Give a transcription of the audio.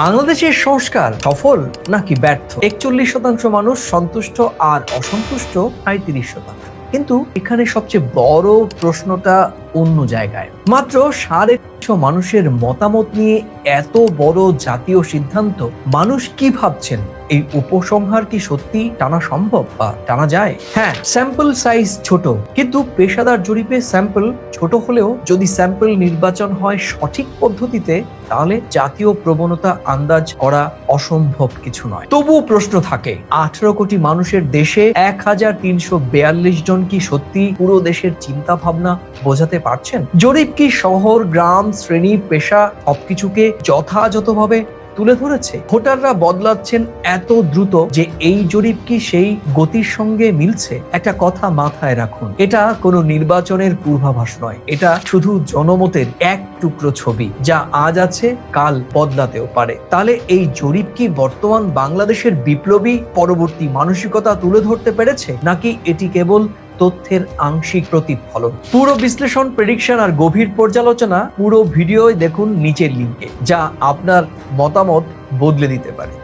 বাংলাদেশের সংস্কার সফল নাকি ব্যর্থ? একচল্লিশ শতাংশ মানুষ সন্তুষ্ট আর অসন্তুষ্ট সাঁত্রিশ শতাংশ। কিন্তু এখানে সবচেয়ে বড় প্রশ্নটা অন্য জায়গায়। মাত্র সাড়ে তিনশো মানুষের মতামত নিয়ে এত বড় জাতীয় সিদ্ধান্ত, মানুষ কি ভাবছেন? এই উপসংহার কি সত্যি টানা সম্ভব বা টানা যায়? হ্যাঁ স্যাম্পল সাইজ ছোট, কিন্তু পেশাদার জরিপে স্যাম্পল ছোট হলেও যদি স্যাম্পল নির্বাচন হয় সঠিক পদ্ধতিতে, তাহলে জাতীয় প্রবণতা আন্দাজ করা অসম্ভব কিছু নয়। তবুও প্রশ্ন থাকে, আঠারো কোটি মানুষের দেশে এক হাজার তিনশো বেয়াল্লিশ জন কি সত্যি পুরো দেশের চিন্তা ভাবনা বোঝাতে পারছেন? জরিপ কি শহর, গ্রাম, শ্রেণি, পেশা সবকিছুকে যথাযথভাবে তুলে ধরেছে? ভোটাররা বদলাচ্ছেন এত দ্রুত যে এই জরিপ কি সেই গতির সঙ্গে মিলছে? একটা কথা মাথায় রাখুন, এটা কোনো নির্বাচনের পূর্বাভাস নয়। এটা শুধু জনমতের এক টুকরো ছবি যা আজ আছে, কাল বদলাতেও পারে। তাহলে এই জরিপ কি বর্তমান বাংলাদেশের বিপ্লবী পরবর্তী মানসিকতা তুলে ধরতে পেরেছে? নাকি এটি কেবল তথ্যের আংশিক প্রতিফলন। পুরো বিশ্লেষণ প্রেডিকশন আর গভীর পর্যালোচনা পুরো ভিডিওই দেখুন নিচের লিঙ্কে যা আপনার মতামত বদলে দিতে পারে।